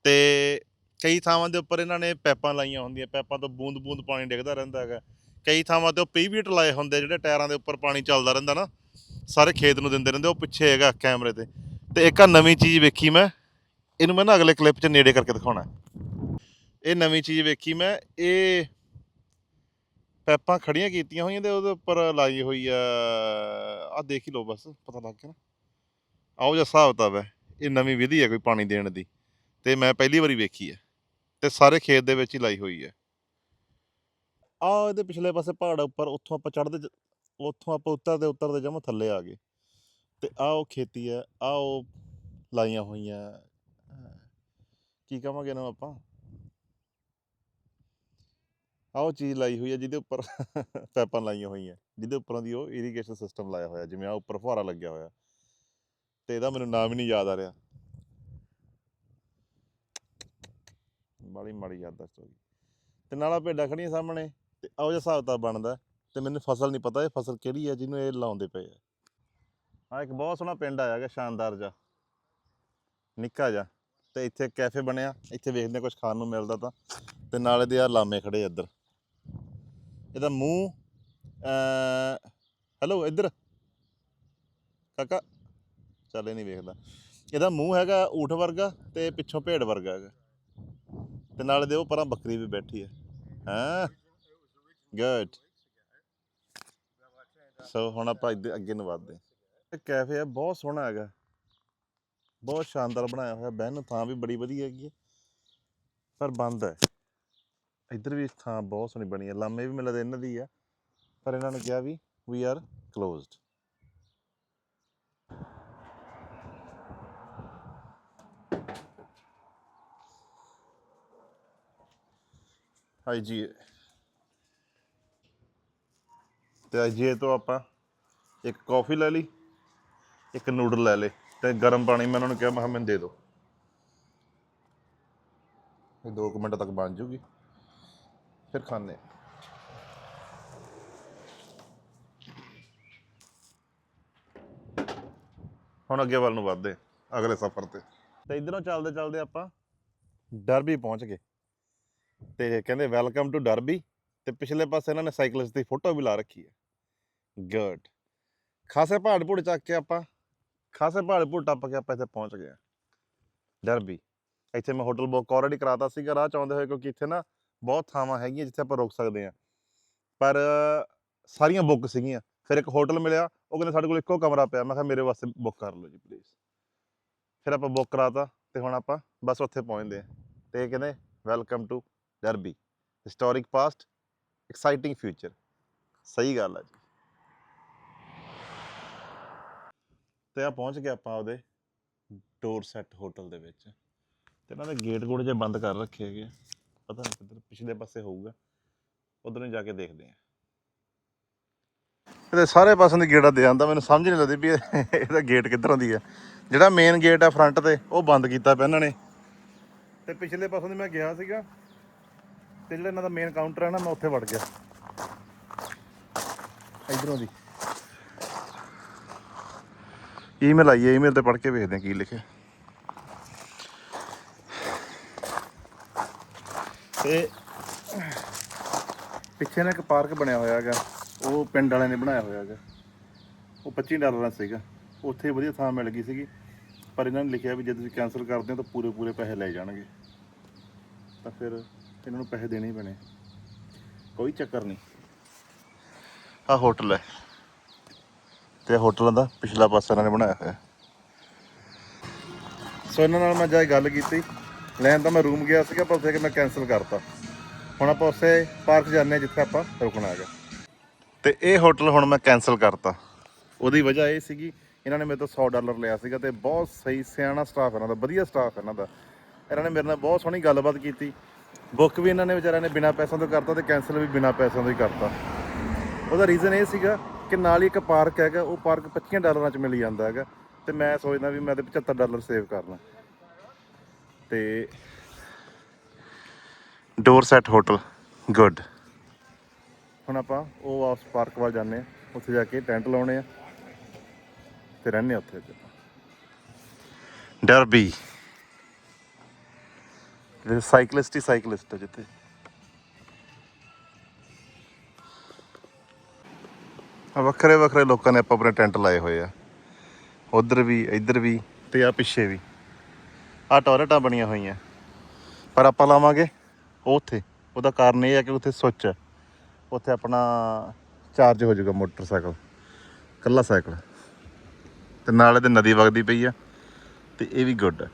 ਤੇ ਕਈ ਥਾਵਾਂ ਦੇ ਉੱਪਰ ਇਹਨਾਂ ਨੇ ਪੈਪਾਂ ਲਾਈਆਂ ਹੁੰਦੀਆਂ, ਪੈਪਾਂ ਤੋਂ ਬੂੰਦ-ਬੂੰਦ ਪਾਣੀ ਡਿੱਗਦਾ ਰਹਿੰਦਾ ਹੈਗਾ। ਕਈ ਥਾਵਾਂ ਤੇ ਉਹ ਪੀਵੀਟ ਲਾਏ ਹੁੰਦੇ ਜਿਹੜੇ ਟਾਇਰਾਂ ਦੇ ਉੱਪਰ ਪਾਣੀ ਚੱਲਦਾ ਰਹਿੰਦਾ ਨਾ, ਸਾਰੇ ਖੇਤ ਨੂੰ ਦਿੰਦੇ ਰਹਿੰਦੇ, ਉਹ ਪਿੱਛੇ ਹੈਗਾ ਕੈਮਰੇ ਤੇ। ਤੇ ਇੱਕ ਆ ਨਵੀਂ ਚੀਜ਼ ਵੇਖੀ ਮੈਂ, ਇਹਨੂੰ ਮੈਂ ਨਾ ਅਗਲੇ ਕਲਿੱਪ 'ਚ ਨੇੜੇ ਕਰਕੇ ਦਿਖਾਉਣਾ। ਇਹ ਨਵੀਂ ਚੀਜ਼ ਵੇਖੀ ਮੈਂ, ਇਹ ਪੈਪਾਂ ਖੜੀਆਂ ਕੀਤੀਆਂ ਹੋਈਆਂ ਤੇ ਉਹਦੇ ਉੱਪਰ ਲਾਈ ਹੋਈ ਆ ਆ ਦੇਖ ਹੀ ਲਓ ਬਸ, ਪਤਾ ਲੱਗ ਗਿਆ ਨਾ। ਆਓ ਜਿਹਾ ਹਿਸਾਬ ਕਿਤਾਬ ਹੈ। ਇਹ ਨਵੀਂ ਵਿਧੀ ਹੈ ਕੋਈ ਪਾਣੀ ਦੇਣ ਦੀ। ਤੇ ਮੈਂ ਪਹਿਲੀ ਵਾਰੀ ਵੇਖੀ ਹੈ। ਤੇ ਸਾਰੇ ਖੇਤ ਦੇ ਵਿੱਚ ਹੀ ਲਾਈ ਹੋਈ ਹੈ। ਆ ਇਹਦੇ ਪਿਛਲੇ ਪਾਸੇ ਪਹਾੜ ਉੱਪਰ ਉੱਥੋਂ ਆਪਾਂ ਚੜਦੇ ਉੱਥੋਂ ਆਪਾਂ ਉੱਤਰਦੇ ਉੱਤਰਦੇ ਜਮਾ ਥੱਲੇ ਆ ਗਏ। ਤੇ ਆ ਉਹ ਖੇਤੀ ਹੈ ਆ ਉਹ ਲਾਈਆਂ ਹੋਈਆਂ ਕੀ ਕਹਾਂਗੇ ਨਾ ਆਪਾਂ? ਆਹ ਉਹ ਚੀਜ਼ ਲਾਈ ਹੋਈ ਹੈ ਜਿਹਦੇ ਉੱਪਰ ਪੈਪਾਂ ਲਾਈਆਂ ਹੋਈਆਂ, ਜਿਹਦੇ ਉੱਪਰਾਂ ਦੀ ਉਹ ਇਰੀਗੇਸ਼ਨ ਸਿਸਟਮ ਲਾਇਆ ਹੋਇਆ, ਜਿਵੇਂ ਆ ਉੱਪਰ ਫੁਹਾਰਾ ਲੱਗਿਆ ਹੋਇਆ। ਤੇ ਇਹਦਾ ਮੈਨੂੰ ਨਾਮ ਹੀ ਨਹੀਂ ਯਾਦ ਆ ਰਿਹਾ। ਬੜੀ ਮਾੜੀ ਯਾਦਦਾਸ਼ਤ ਹੋ ਗਈ। ਤੇ ਨਾਲਾ ਭੇਡਾਂ ਖੜੀਆਂ ਸਾਹਮਣੇ, ਤੇ ਆਹ ਜਿਹਾ ਹਿਸਾਬ ਤਾਂ ਬਣਦਾ ਤੇ ਮੈਨੂੰ ਫਸਲ ਨਹੀਂ ਪਤਾ ਇਹ ਫਸਲ ਕਿਹੜੀ ਹੈ ਜਿਹਨੂੰ ਇਹ ਲਾਉਂਦੇ ਪਏ ਆ। ਆ ਇੱਕ ਬਹੁਤ ਸੋਹਣਾ ਪਿੰਡ ਆਇਆ ਹੈਗਾ, ਸ਼ਾਨਦਾਰ ਜਿਹਾ। ਨਿੱਕਾ ਜਿਹਾ, ਤੇ ਇੱਥੇ ਕੈਫੇ ਬਣਿਆ, ਇੱਥੇ ਵੇਖਦੇ ਹਾਂ ਕੁਝ ਖਾਣ ਨੂੰ ਮਿਲਦਾ ਤਾਂ। ਤੇ ਨਾਲੇ ਦੇ ਆ ਲਾਮੇ ਖੜੇ ਇੱਧਰ। ਇਹਦਾ ਮੂੰਹ ਹੈਲੋ, ਇੱਧਰ। ਕਾਕਾ, ਚੱਲ ਇਹ ਨਹੀਂ ਵੇਖਦਾ। ਇਹਦਾ ਮੂੰਹ ਹੈਗਾ ਊਠ ਵਰਗਾ ਤੇ ਪਿੱਛੋਂ ਭੇਡ ਵਰਗਾ ਹੈਗਾ। ਤੇ ਨਾਲੇ ਦੇ ਉਹ ਪਰਾਂ ਬੱਕਰੀ ਵੀ ਬੈਠੀ ਹੈ। ਹਾਂ? ਗੁੱਡ ਸੋ ਹੁਣ ਆਪਾਂ ਇੱਧਰ ਅੱਗੇ ਨੂੰ ਵਧਦੇ ਹਾਂ। ਇਹ ਕੈਫੇ ਆ, ਬਹੁਤ ਸੋਹਣਾ ਹੈਗਾ। ਬਹੁਤ ਸ਼ਾਨਦਾਰ ਬਣਾਇਆ ਹੋਇਆ ਬਹਿਣ ਨੂੰ ਥਾਂ ਵੀ ਬੜੀ ਵਧੀਆ ਹੈਗੀ ਹੈ। ਪਰ ਬੰਦ ਹੈ। ਇੱਧਰ ਵੀ ਥਾਂ ਬਹੁਤ ਸੋਹਣੀ ਬਣੀ ਹੈ। ਲਾਮੇ ਵੀ ਮਿਲਦੇ ਇਹਨਾਂ ਦੀ ਆ। ਪਰ ਇਹਨਾਂ ਨੇ ਕਿਹਾ ਵੀ ਵੀ ਆਰ ਕਲੋਜ਼ਡ ਆਈਜੀਏ ਤੇ ਆਈਜੀਏ ਤੋਂ ਆਪਾਂ ਇੱਕ ਕੌਫੀ ਲੈ ਲਈ, ਇੱਕ ਨੂਡਲ ਲੈ ਲਏ ਤੇ ਗਰਮ ਪਾਣੀ ਮੈਂ ਉਹਨਾਂ ਨੂੰ ਕਿਹਾ, ਮੈਂ ਮੈਨੂੰ ਦੇ ਦਿਓ। ਇਹ 2 ਮਿੰਟ ਤੱਕ ਬਣ ਜੂਗੀ। ਫਿਰ ਖਾਣੇ ਹੁਣ ਅੱਗੇ ਵੱਲ ਨੂੰ ਵੱਧਦੇ ਅਗਲੇ ਸਫ਼ਰ ਤੇ। ਤੇ ਇਧਰੋਂ ਚੱਲਦੇ ਚੱਲਦੇ ਆਪਾਂ ਡਰਬੀ ਪਹੁੰਚ ਗਏ। ਤੇ ਕਹਿੰਦੇ ਵੈਲਕਮ ਟੂ ਡਰਬੀ ਤੇ ਪਿਛਲੇ ਪਾਸੇ ਇਹਨਾਂ ਨੇ ਸਾਈਕਲਿਸਟ ਦੀ ਫੋਟੋ ਵੀ ਲਾ ਰੱਖੀ ਹੈ। ਗੁੱਡ ਖਾਸੇ ਪਹਾੜ ਪੂੜ ਚੱਕ ਕੇ ਆਪਾਂ, ਖਾਸੇ ਪਹਾੜ ਪੂੜ ਟੱਪ ਕੇ ਆਪਾਂ ਇੱਥੇ ਪਹੁੰਚ ਗਏ ਹਾਂ। ਡਰਬੀ ਇੱਥੇ ਮੈਂ ਹੋਟਲ ਬੁੱਕ ਆਲਰੇਡੀ ਕਰਾਤਾ ਸੀਗਾ, ਰਾਹ ਚਾਹੁੰਦੇ ਹੋਏ ਕਿਉਂਕਿ ਇੱਥੇ ਨਾ ਬਹੁਤ ਥਾਵਾਂ ਹੈਗੀਆਂ ਜਿੱਥੇ ਆਪਾਂ ਰੁਕ ਸਕਦੇ ਹਾਂ। ਪਰ ਸਾਰੀਆਂ ਬੁੱਕ ਸੀਗੀਆਂ, ਫਿਰ ਇੱਕ ਹੋਟਲ ਮਿਲਿਆ, ਉਹ ਕਹਿੰਦੇ ਸਾਡੇ ਕੋਲ ਇੱਕੋ ਕਮਰਾ ਪਿਆ, ਮੈਂ ਕਿਹਾ ਮੇਰੇ ਵਾਸਤੇ ਬੁੱਕ ਕਰ ਲਓ ਜੀ ਪਲੀਜ਼ ਫਿਰ ਆਪਾਂ ਬੁੱਕ ਕਰਾਤਾ ਤੇ ਹੁਣ ਆਪਾਂ ਬਸ ਉੱਥੇ ਪਹੁੰਚਦੇ ਹਾਂ। ਤੇ ਕਹਿੰਦੇ welcome to Derby historic past exciting future ਸਹੀ ਗੱਲ ਹੈ ਜੀ। ਤੇ ਆ ਪਹੁੰਚ ਗਏ ਆਪਾਂ ਉਹਦੇ ਡੋਰ ਸੈੱਟ ਹੋਟਲ ਦੇ ਵਿੱਚ। ਤੇ ਇਹਨਾਂ ਦੇ ਗੇਟ ਗੋੜ ਜੇ ਬੰਦ ਕਰ ਰੱਖੇ ਹੈਗੇ ਪਤਾ ਨਹੀਂ ਕਿੱਧਰ, ਪਿਛਲੇ ਪਾਸੇ ਹੋਊਗਾ। ਉਧਰ ਨੂੰ ਜਾ ਕੇ ਦੇਖਦੇ ਆ। ਇਹਦੇ ਸਾਰੇ ਪਾਸੇ ਦੇ ਗੇੜਾ ਦੇ ਆਂਦਾ ਮੈਨੂੰ ਸਮਝ ਨਹੀਂ ਲੱਗਦੀ ਵੀ ਇਹਦਾ ਗੇਟ ਕਿੱਧਰੋਂ ਦੀ ਹੈ ਜਿਹੜਾ ਮੇਨ ਗੇਟ ਆ ਫਰੰਟ ਤੇ, ਉਹ ਬੰਦ ਕੀਤਾ ਪਿਆ ਇਹਨਾਂ ਨੇ। ਤੇ ਪਿਛਲੇ ਪਾਸੋਂ ਦੀ ਮੈਂ ਗਿਆ ਸੀਗਾ ਤੇ ਜਿਹੜਾ ਇਹਨਾਂ ਦਾ ਮੇਨ ਕਾਊਂਟਰ ਹੈ ਨਾ, ਮੈਂ ਉੱਥੇ ਵੜ ਗਿਆ। ਇਧਰੋਂ ਦੀ। ਈਮੇਲ ਆਈ ਹੈ ਈਮੇਲ ਤੇ ਪੜ੍ਹ ਕੇ ਵੇਖਦੇ ਹਾਂ ਕੀ ਲਿਖਿਆ। ਤੇ ਪਿੱਛੇ ਨਾ ਇੱਕ ਪਾਰਕ ਬਣਿਆ ਹੋਇਆ ਹੈਗਾ, ਉਹ ਪਿੰਡ ਵਾਲਿਆਂ ਨੇ ਬਣਾਇਆ ਹੋਇਆ ਹੈਗਾ। ਉਹ 25 ਡਾਲਰ ਦਾ ਸੀਗਾ। ਉੱਥੇ ਵਧੀਆ ਥਾਂ ਮਿਲ ਗਈ ਸੀਗੀ। ਪਰ ਇਹਨਾਂ ਨੇ ਲਿਖਿਆ ਵੀ ਜੇ ਤੁਸੀਂ ਕੈਨਸਲ ਕਰਦੇ ਹੋ ਤਾਂ ਪੂਰੇ ਪੂਰੇ ਪੈਸੇ ਲੈ ਜਾਣਗੇ। ਤਾਂ ਫਿਰ ਇਹਨਾਂ ਨੂੰ ਪੈਸੇ ਦੇਣੇ ਹੀ ਪੈਣੇ। ਕੋਈ ਚੱਕਰ ਨਹੀਂ। ਆ ਹੋਟਲ ਹੈ। ਤੇ ਹੋਟਲ ਦਾ ਪਿਛਲਾ ਪਾਸਾ ਇਹਨਾਂ ਨੇ ਬਣਾਇਆ ਹੋਇਆ। ਸੋ ਇਹਨਾਂ ਨਾਲ ਮੈਂ ਜਾ ਕੇ ਗੱਲ ਕੀਤੀ। ਲੈਣ ਤਾਂ ਮੈਂ ਰੂਮ ਗਿਆ ਸੀਗਾ ਪਰ ਉੱਥੇ ਕਿ ਮੈਂ ਕੈਨਸਲ ਕਰਤਾ। ਹੁਣ ਆਪਾਂ ਉਸੇ ਪਾਰਕ ਜਾਂਦੇ ਜਿੱਥੇ ਆਪਾਂ ਰੁਕਣਾ ਹੈਗਾ। ਤੇ ਇਹ ਹੋਟਲ ਹੁਣ ਮੈਂ ਕੈਨਸਲ ਕਰਤਾ। ਉਹਦੀ ਵਜ੍ਹਾ ਇਹ ਸੀਗੀ ਇਹਨਾਂ ਨੇ ਮੇਰੇ ਤੋਂ 100 ਡਾਲਰ ਲਿਆ ਸੀਗਾ ਤੇ ਬਹੁਤ ਸਹੀ ਸਿਆਣਾ ਸਟਾਫ ਇਹਨਾਂ ਦਾ ਵਧੀਆ ਸਟਾਫ ਇਹਨਾਂ ਦਾ। ਇਹਨਾਂ ਨੇ ਮੇਰੇ ਨਾਲ ਬਹੁਤ ਸੋਹਣੀ ਗੱਲਬਾਤ ਕੀਤੀ। ਬੁੱਕ ਵੀ ਇਹਨਾਂ ਨੇ ਵਿਚਾਰਿਆਂ ਨੇ ਬਿਨਾਂ ਪੈਸਿਆਂ ਤੋਂ ਕਰਤਾ ਤੇ ਕੈਨਸਲ ਵੀ ਬਿਨਾਂ ਪੈਸਿਆਂ ਤੋਂ ਹੀ ਕਰਤਾ। ਉਹਦਾ ਰੀਜ਼ਨ ਇਹ ਸੀਗਾ ਕਿ ਨਾਲ ਹੀ ਇੱਕ ਪਾਰਕ ਹੈਗਾ, ਉਹ ਪਾਰਕ 25 ਡਾਲਰਾਂ ਚ ਮਿਲ ਜਾਂਦਾ ਹੈਗਾ ਤੇ ਮੈਂ ਸੋਚਦਾ ਵੀ ਮੈਂ ਤੇ 75 ਡਾਲਰ ਸੇਵ ਕਰਨਾ ਲਾਂ। ਤੇ ਡੋਰ ਸੈਟ ਹੋਟਲ ਗੁੱਡ ਹੁਣ ਆਪਾਂ ਉਹ ਉਸ ਪਾਰਕ ਵੱਲ ਜਾਂਦੇ ਆ ਉੱਥੇ ਜਾ ਕੇ ਟੈਂਟ ਲਾਉਣੇ ਆ ਤੇ ਰਹਿੰਦੇ ਆ ਉੱਥੇ ਡਰਬੀ ਇਹ ਸਾਈਕਲਿਸਟ ਹੀ ਸਾਈਕਲਿਸਟ ਹੈ ਜਿੱਥੇ। ਆ ਵੱਖਰੇ ਵੱਖਰੇ ਲੋਕਾਂ ਨੇ ਆਪਾਂ ਆਪਣੇ ਟੈਂਟ ਲਾਏ ਹੋਏ ਆ। ਉਧਰ ਵੀ, ਇੱਧਰ ਵੀ ਤੇ ਆ ਪਿੱਛੇ ਵੀ। ਆ ਟਾਇਲਟਾਂ ਬਣੀਆਂ ਹੋਈਆਂ। ਪਰ ਆਪਾਂ ਲਾਵਾਂਗੇ ਉਹ ਉੱਥੇ। ਉਹਦਾ ਕਾਰਨ ਇਹ ਹੈ ਕਿ ਉੱਥੇ ਸੁੱਚ ਹੈ ਉੱਥੇ ਆਪਣਾ ਚਾਰਜ ਹੋ ਜਾਊਗਾ ਮੋਟਰਸਾਈਕਲ। ਕੱਲਾ ਸਾਈਕਲ। ਤੇ ਨਾਲੇ ਇਹਦੇ ਨਦੀ ਵਗਦੀ ਪਈ ਆ। ਤੇ ਇਹ ਵੀ ਗੁੱਡ ਹੈ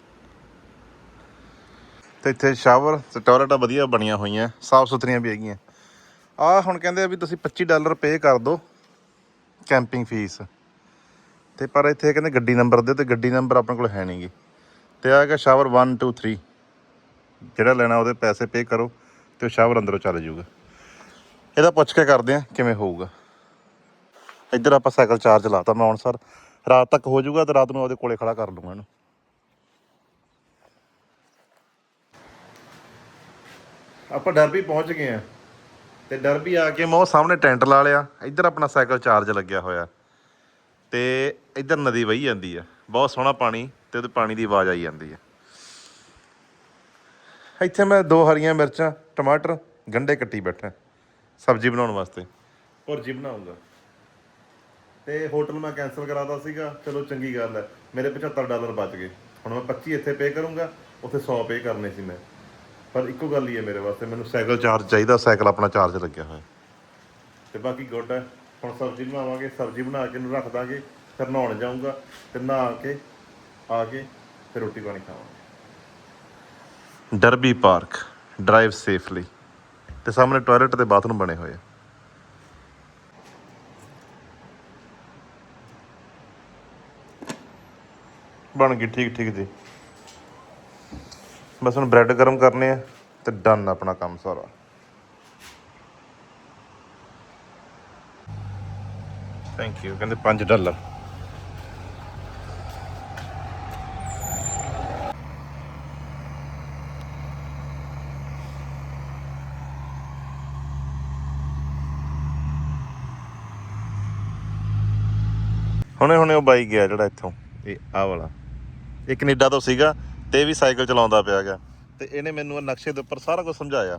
ਤੇ ਇੱਥੇ ਸ਼ਾਵਰ ਤੇ ਟਾਇਲਟਾਂ ਵਧੀਆ ਬਣੀਆਂ ਹੋਈਆਂ, ਸਾਫ਼ ਸੁਥਰੀਆਂ ਵੀ ਹੈਗੀਆਂ। ਆ ਹੁਣ ਕਹਿੰਦੇ ਆ ਵੀ ਤੁਸੀਂ 25 ਡਾਲਰ ਪੇ ਕਰ ਦਿਓ ਕੈਂਪਿੰਗ ਫੀਸ। ਤੇ ਪਰ ਇੱਥੇ ਕਹਿੰਦੇ ਗੱਡੀ ਨੰਬਰ ਦੇ, ਤੇ ਗੱਡੀ ਨੰਬਰ ਆਪਣੇ ਕੋਲ ਹੈ ਨਹੀਂਗੀ ਤੇ ਆ ਹੈਗਾ ਸ਼ਾਵਰ 1 2 3 ਜਿਹੜਾ ਲੈਣਾ ਉਹਦੇ ਪੈਸੇ ਪੇ ਕਰੋ ਤੇ ਉਹ ਸ਼ਾਵਰ ਅੰਦਰੋਂ ਚੱਲ ਜਾਊਗਾ। ਇਹਦਾ ਪੁੱਛ ਕੇ ਕਰਦੇ ਆ ਕਿਵੇਂ ਹੋਊਗਾ। ਇੱਧਰ ਆਪਾਂ ਸਾਈਕਲ ਚਾਰਜ ਲਾਤਾ ਮੈਂ ਹੁਣ ਸਰ ਰਾਤ ਤੱਕ ਹੋ ਜਾਊਗਾ ਤੇ ਰਾਤ ਨੂੰ ਉਹਦੇ ਕੋਲੇ ਖੜਾ ਕਰ ਲੂੰਗਾ ਇਹਨੂੰ। ਆਪਾਂ ਡਰਬੀ ਪਹੁੰਚ ਗਏ ਆ। ਤੇ ਡਰਬੀ ਆ ਕੇ ਮੈਂ ਉਹ ਸਾਹਮਣੇ ਟੈਂਟ ਲਾ ਲਿਆ। ਇੱਧਰ ਆਪਣਾ ਸਾਈਕਲ ਚਾਰਜ ਲੱਗਿਆ ਹੋਇਆ। ਤੇ ਇੱਧਰ ਨਦੀ ਵਹੀ ਜਾਂਦੀ ਆ। ਬਹੁਤ ਸੋਹਣਾ ਪਾਣੀ ਤੇ ਉਹਦੇ ਪਾਣੀ ਦੀ ਆਵਾਜ਼ ਆਈ ਜਾਂਦੀ ਆ। ਇੱਥੇ ਮੈਂ ਦੋ ਹਰੀਆਂ ਮਿਰਚਾਂ, ਟਮਾਟਰ, ਗੰਢੇ ਕੱਟੀ ਬੈਠਾ। ਸਬਜ਼ੀ ਬਣਾਉਣ ਵਾਸਤੇ। ਭੁਰਜੀ ਬਣਾਉਂਗਾ ਤੇ ਹੋਟਲ ਮੈਂ ਕੈਨਸਲ ਕਰਾਤਾ ਸੀਗਾ। ਚਲੋ ਚੰਗੀ ਗੱਲ ਹੈ ਮੇਰੇ 75 ਡਾਲਰ ਬਚ ਗਏ। ਹੁਣ ਮੈਂ 25 ਇੱਥੇ ਪੇ ਕਰੂੰਗਾ। ਉੱਥੇ 100 ਪੇ ਕਰਨੇ ਸੀ ਮੈਂ। ਪਰ ਇੱਕੋ ਗੱਲ ਹੀ ਹੈ ਮੇਰੇ ਵਾਸਤੇ, ਮੈਨੂੰ ਸਾਈਕਲ ਚਾਰਜ ਚਾਹੀਦਾ, ਸਾਈਕਲ ਆਪਣਾ ਚਾਰਜ ਲੱਗਿਆ ਹੋਇਆ। ਤੇ ਬਾਕੀ ਗੁੱਡ ਹੈ, ਹੁਣ ਸਬਜ਼ੀ ਬਣਾਵਾਂਗੇ, ਸਬਜ਼ੀ ਬਣਾ ਕੇ ਇਹਨੂੰ ਰੱਖ ਦਾਂਗੇ, ਫਿਰ ਨਹਾਉਣ ਜਾਊਂਗਾ ਤੇ ਨਹਾ ਕੇ, ਆ ਕੇ ਫਿਰ ਰੋਟੀ ਪਾਣੀ ਖਾਵਾਂਗੇ। ਡਰਬੀ ਪਾਰਕ, ਡਰਾਈਵ ਸੇਫਲੀ, ਤੇ ਸਾਹਮਣੇ ਟਾਇਲਟ ਤੇ ਬਾਥਰੂਮ ਬਣੇ ਹੋਏ ਆ। ਬਣ ਗਈ, ਠੀਕ ਠੀਕ ਜੀ। ਬਸ ਹੁਣ ਬ੍ਰੈਡ ਗਰਮ ਕਰਨੇ ਆ ਤੇ ਡਨ ਆਪਣਾ ਕੰਮ ਸਾਰਾ। ਥੈਂਕ ਯੂ ਕਹਿੰਦੇ 5 ਡਾਲਰ। ਹੁਣੇ ਹੁਣੇ ਉਹ ਬਾਈ ਗਿਆ ਜਿਹੜਾ ਇੱਥੋਂ, ਇਹ ਆਹ ਵਾਲਾ। ਇਹ ਕੈਨੇਡਾ ਤੋਂ ਸੀਗਾ ਤੇ ਇਹ ਵੀ ਸਾਈਕਲ ਚਲਾਉਂਦਾ ਪਿਆ ਗਿਆ ਤੇ ਇਹਨੇ ਮੈਨੂੰ ਨਕਸ਼ੇ ਦੇ ਉੱਪਰ ਸਾਰਾ ਕੁਝ ਸਮਝਾਇਆ।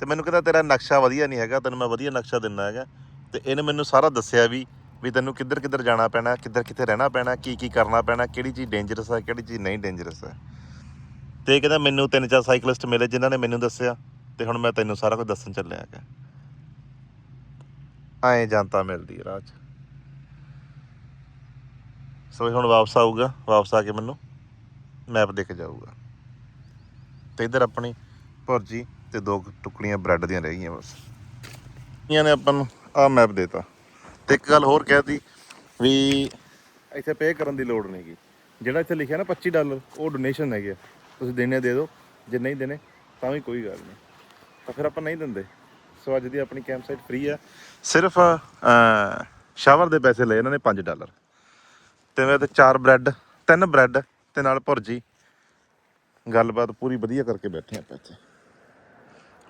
ਤੇ ਮੈਨੂੰ ਕਹਿੰਦਾ, ਤੇਰਾ ਨਕਸ਼ਾ ਵਧੀਆ ਨਹੀਂ ਹੈਗਾ, ਤੈਨੂੰ ਮੈਂ ਵਧੀਆ ਨਕਸ਼ਾ ਦਿੰਦਾ ਹੈਗਾ। ਤੇ ਇਹਨੇ ਮੈਨੂੰ ਸਾਰਾ ਦੱਸਿਆ ਵੀ ਵੀ ਤੈਨੂੰ ਕਿੱਧਰ ਕਿੱਧਰ ਜਾਣਾ ਪੈਣਾ ਕਿੱਧਰ ਕਿੱਥੇ ਰਹਿਣਾ ਪੈਣਾ ਕੀ ਕੀ ਕਰਨਾ ਪੈਣਾ, ਕਿਹੜੀ ਚੀਜ਼ ਡੇਂਜਰਸ ਹੈ, ਕਿਹੜੀ ਚੀਜ਼ ਨਹੀਂ ਡੇਂਜਰਸ ਹੈ। ਤੇ ਇਹ ਕਹਿੰਦਾ, ਮੈਨੂੰ ਤਿੰਨ ਚਾਰ ਸਾਈਕਲਿਸਟ ਮਿਲੇ ਜਿਨ੍ਹਾਂ ਨੇ ਮੈਨੂੰ ਦੱਸਿਆ, ਤੇ ਹੁਣ ਮੈਂ ਤੈਨੂੰ ਸਾਰਾ ਕੁਝ ਦੱਸਣ ਚੱਲਿਆ ਹੈਗਾ। ਐਂ ਜਨਤਾ ਮਿਲਦੀ ਰਾਜ ਸੋ ਇਹ ਹੁਣ ਵਾਪਸ ਆਊਗਾ, ਵਾਪਸ ਆ ਕੇ ਮੈਨੂੰ। ਮੈਪ ਦੇ ਜਾਊਗਾ। ਤੇ ਇਧਰ ਆਪਣੀ ਭੁਰਜੀ ਤੇ ਦੋ ਟੁਕੜੀਆਂ ਬ੍ਰੈਡ ਦੀਆਂ ਰਹਿ ਗਈਆਂ ਬਸ। ਇਹਨਾਂ ਨੇ ਆਪਾਂ ਨੂੰ ਆਹ ਮੈਪ ਦੇਤਾ। ਤੇ ਇੱਕ ਗੱਲ ਹੋਰ ਕਹਿਤੀ ਵੀ ਇੱਥੇ ਪੇ ਕਰਨ ਦੀ ਲੋੜ ਨਹੀਂਗੀ ਜਿਹੜਾ ਇੱਥੇ ਲਿਖਿਆ ਨਾ 25 ਡਾਲਰ, ਉਹ ਡੋਨੇਸ਼ਨ ਹੈਗੇ ਆ। ਤੁਸੀਂ ਦੇਣੇ ਦੇ ਦਿਓ, ਜੇ ਨਹੀਂ ਦੇਣੇ, ਤਾਂ ਵੀ ਕੋਈ ਗੱਲ ਨਹੀਂ। ਤਾਂ ਫਿਰ ਆਪਾਂ ਨਹੀਂ ਦਿੰਦੇ। ਸੋ ਅੱਜ ਦੀ ਆਪਣੀ ਕੈਂਪ ਸਾਈਟ ਫ੍ਰੀ ਆ। ਸਿਰਫ ਸ਼ਾਵਰ ਦੇ ਪੈਸੇ ਲਏ ਇਹਨਾਂ ਨੇ 5 ਡਾਲਰ। ਤੇ ਮੈਂ ਤੇ ਚਾਰ ਬ੍ਰੈਡ ਤਿੰਨ ਬ੍ਰੈਡ ਤੇ ਨਾਲ ਭੁਰਜੀ। ਗੱਲਬਾਤ ਪੂਰੀ ਵਧੀਆ ਕਰਕੇ ਬੈਠੇ ਆਪਾਂ ਇੱਥੇ।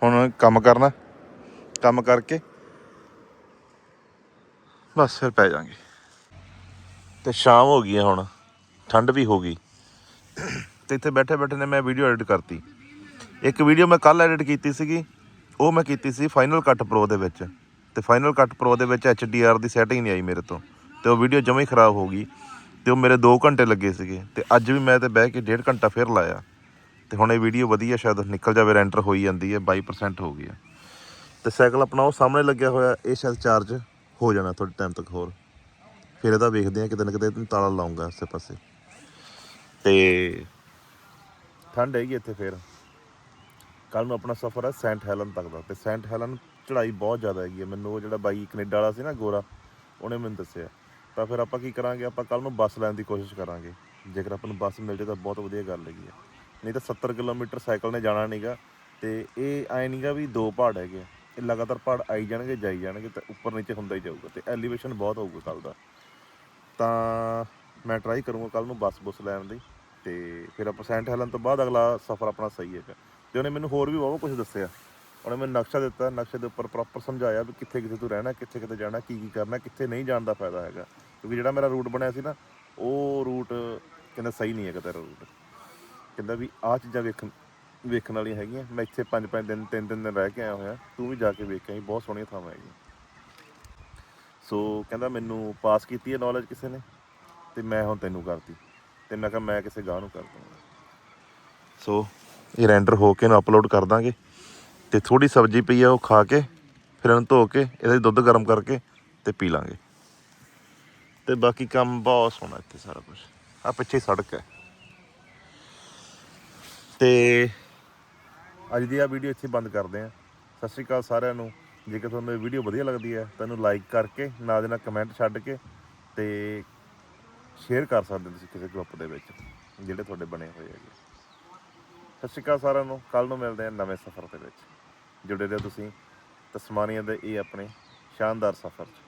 ਹੁਣ ਕੰਮ ਕਰਨਾ, ਕੰਮ ਕਰਕੇ ਬਸ ਫਿਰ ਪੈ ਜਾਾਂਗੇ। ਤੇ ਸ਼ਾਮ ਹੋ ਗਈ ਹੈ ਹੁਣ, ਠੰਡ ਵੀ ਹੋ ਗਈ। ਤੇ ਇੱਥੇ ਬੈਠੇ ਬੈਠੇ ਨੇ ਮੈਂ ਵੀਡੀਓ ਐਡਿਟ ਕਰਤੀ। ਇੱਕ ਵੀਡੀਓ ਮੈਂ ਕੱਲ ਐਡਿਟ ਕੀਤੀ ਸੀਗੀ, ਉਹ ਮੈਂ ਕੀਤੀ ਸੀ ਫਾਈਨਲ ਕੱਟ ਪ੍ਰੋ ਦੇ ਵਿੱਚ। ਤੇ ਫਾਈਨਲ ਕੱਟ ਪ੍ਰੋ ਦੇ ਵਿੱਚ HDR ਦੀ ਸੈਟਿੰਗ ਨਹੀਂ ਆਈ ਮੇਰੇ ਤੋਂ। ਤੇ ਉਹ ਵੀਡੀਓ ਜਮਾਂ ਹੀ ਖਰਾਬ ਹੋ ਗਈ। ਤੇ ਉਹ ਮੇਰੇ 2 ਘੰਟੇ ਲੱਗੇ ਸੀਗੇ ਤੇ ਅੱਜ ਵੀ ਮੈਂ ਤੇ ਬਹਿ ਕੇ 1.5 ਘੰਟਾ ਫਿਰ ਲਾਇਆ। ਤੇ ਹੁਣ ਇਹ ਵੀਡੀਓ ਵਧੀਆ ਸ਼ਾਇਦ ਨਿਕਲ ਜਾਵੇ ਰੈਂਟਰ ਹੋਈ ਜਾਂਦੀ ਹੈ 22% ਹੋ ਗਈ ਹੈ। ਤੇ ਸਾਈਕਲ ਆਪਣਾ ਉਹ ਸਾਹਮਣੇ ਲੱਗਿਆ ਹੋਇਆ, ਇਹ ਸ਼ਾਇਦ ਚਾਰਜ ਹੋ ਜਾਣਾ ਥੋੜੇ ਟਾਈਮ ਤੱਕ ਹੋਰ। ਫਿਰ ਇਹਦਾ ਵੇਖਦੇ ਆ ਕਿਤੇ ਨਾ ਕਿਤੇ ਇਹਨੂੰ ਤਾਲਾ ਲਾਉਂਗਾ ਆਸੇ ਪਾਸੇ। ਤੇ ਠੰਡ ਹੈਗੀ ਇੱਥੇ ਫਿਰ। ਕੱਲ ਨੂੰ ਆਪਣਾ ਸਫ਼ਰ ਹੈ ਸੈਂਟ ਹੈਲਨ ਤੱਕ ਦਾ। ਤੇ ਸੈਂਟ ਹੈਲਨ ਚੜ੍ਹਾਈ ਬਹੁਤ ਜ਼ਿਆਦਾ ਹੈਗੀ ਹੈ। ਮੈਨੂੰ ਉਹ ਜਿਹੜਾ ਬਾਈ ਕੈਨੇਡਾ ਵਾਲਾ ਸੀ ਨਾ ਗੋਰਾ, ਉਹਨੇ ਮੈਨੂੰ ਦੱਸਿਆ। ਤਾਂ ਫਿਰ ਆਪਾਂ ਕੀ ਕਰਾਂਗੇ, ਆਪਾਂ ਕੱਲ ਨੂੰ ਬੱਸ ਲੈਣ ਦੀ ਕੋਸ਼ਿਸ਼ ਕਰਾਂਗੇ। ਜੇਕਰ ਆਪਾਂ ਨੂੰ ਬੱਸ ਮਿਲ ਜਾਏ ਤਾਂ ਬਹੁਤ ਵਧੀਆ ਗੱਲ ਹੈਗੀ ਆ। ਨਹੀਂ ਤਾਂ 70 ਕਿਲੋਮੀਟਰ ਸਾਈਕਲ ਨੇ ਜਾਣਾ ਨਹੀਂਗਾ ਤੇ ਇਹ ਐ ਨਹੀਂਗਾ ਵੀ ਦੋ ਪਹਾੜ ਹੈਗੇ ਆ। ਇਹ ਲਗਾਤਾਰ ਪਹਾੜ ਆਈ ਜਾਣਗੇ, ਜਾਈ ਜਾਣਗੇ ਤੇ ਉੱਪਰ ਨੀਚੇ ਹੁੰਦਾ ਹੀ ਜਾਊਗਾ ਤੇ ਐਲੀਵੇਸ਼ਨ ਬਹੁਤ ਹੋਊਗਾ ਕੱਲ ਦਾ। ਤਾਂ ਮੈਂ ਟਰਾਈ ਕਰੂੰਗਾ ਕੱਲ ਨੂੰ ਬੱਸ ਬੁੱਸ ਲੈਣ ਦੀ ਤੇ ਫਿਰ ਆਪਾਂ ਸੈਂਟ ਹੈਲਨ ਤੋਂ ਬਾਅਦ ਅਗਲਾ ਸਫ਼ਰ ਆਪਣਾ ਸਹੀ ਹੈਗਾ। ਤੇ ਉਹਨੇ ਮੈਨੂੰ ਹੋਰ ਵੀ ਬਹੁਤ ਕੁਝ ਦੱਸਿਆ। ਉਹਨੇ ਮੈਨੂੰ ਨਕਸ਼ਾ ਦਿੱਤਾ, ਨਕਸ਼ੇ ਦੇ ਉੱਪਰ ਪ੍ਰੋਪਰ ਸਮਝਾਇਆ ਵੀ ਕਿੱਥੇ ਕਿੱਥੇ ਤੂੰ ਰਹਿਣਾ, ਕਿੱਥੇ ਕਿੱਥੇ ਜਾਣਾ, ਕੀ ਕੀ ਕਰਨਾ, ਕਿੱਥੇ ਨਹੀਂ ਜਾਣ ਦਾ ਫਾਇਦਾ ਹੈਗਾ। ਕਿਉਂਕਿ ਜਿਹੜਾ ਮੇਰਾ ਰੂਟ ਬਣਿਆ ਸੀ ਨਾ, ਉਹ ਰੂਟ ਕਹਿੰਦਾ ਸਹੀ ਨਹੀਂ ਹੈਗਾ ਤੇਰਾ ਰੂਟ ਕਹਿੰਦਾ ਵੀ ਆਹ ਚੀਜ਼ਾਂ ਵੇਖਣ ਵੇਖਣ ਵਾਲੀਆਂ ਹੈਗੀਆਂ, ਮੈਂ ਇੱਥੇ ਪੰਜ ਪੰਜ ਦਿਨ, ਤਿੰਨ ਤਿੰਨ ਦਿਨ ਰਹਿ ਕੇ ਆਇਆ ਹੋਇਆ, ਤੂੰ ਵੀ ਜਾ ਕੇ ਵੇਖ ਕੇ ਆਈ, ਬਹੁਤ ਸੋਹਣੀਆਂ ਥਾਵਾਂ ਹੈਗੀਆਂ। ਸੋ ਕਹਿੰਦਾ ਮੈਨੂੰ ਪਾਸ ਕੀਤੀ ਹੈ ਨੌਲੇਜ ਕਿਸੇ ਨੇ, ਤੇ ਮੈਂ ਹੁਣ ਤੈਨੂੰ ਕਰਤੀ ਤੇ ਮੈਂ ਕਿਹਾ ਮੈਂ ਕਿਸੇ ਗਾਹ ਨੂੰ ਕਰ ਦੂੰਗਾ। ਸੋ ਇਹ ਰੈਂਡਰ ਹੋ ਕੇ ਇਹਨੂੰ ਅਪਲੋਡ ਕਰ ਦਾਂਗੇ। ਤੇ ਥੋੜੀ ਸਬਜ਼ੀ ਪਈ ਆ ਉਹ ਖਾ ਕੇ, ਫਿਰ ਇਹਨੂੰ ਧੋ ਕੇ, ਇਹਦਾ ਦੁੱਧ ਗਰਮ ਕਰਕੇ ਤੇ ਪੀ ਲਾਂਗੇ। ਤੇ ਬਾਕੀ ਕੰਮ ਬਹੁਤ ਸੋਹਣਾ ਇੱਥੇ ਸਾਰਾ ਕੁਝ ਆ ਪਿੱਛੇ ਸੜਕ ਹੈ। ਤੇ ਅੱਜ ਦੀ ਆ ਵੀਡੀਓ ਇੱਥੇ ਬੰਦ ਕਰਦੇ ਆ ਸਤਿ ਸ਼੍ਰੀ ਅਕਾਲ ਸਾਰਿਆਂ ਨੂੰ। ਜੇਕਰ ਤੁਹਾਨੂੰ ਇਹ ਵੀਡੀਓ ਵਧੀਆ ਲੱਗਦੀ ਹੈ, ਤਾਂ ਇਹਨੂੰ ਲਾਈਕ ਕਰਕੇ, ਨਾਲ ਦੇ ਨਾਲ ਕਮੈਂਟ ਛੱਡ ਕੇ ਤੇ ਸ਼ੇਅਰ ਕਰ ਸਕਦੇ ਤੁਸੀਂ ਕਿਸੇ ਗਰੁੱਪ ਦੇ ਵਿੱਚ, ਜਿਹੜੇ ਤੁਹਾਡੇ ਬਣੇ ਹੋਏ ਹੈਗੇ। ਸਤਿ ਸ਼੍ਰੀ ਅਕਾਲ ਸਾਰਿਆਂ ਨੂੰ। ਕੱਲ ਨੂੰ ਮਿਲਦੇ ਹਾਂ ਨਵੇਂ ਸਫ਼ਰ ਦੇ ਵਿੱਚ। ਜੁੜੇ ਰਹੋ ਤੁਸੀਂ। ਤਸਮਾਨੀਆ ਦੇ ਇਹ ਆਪਣੇ ਸ਼ਾਨਦਾਰ ਸਫ਼ਰ 'ਚ।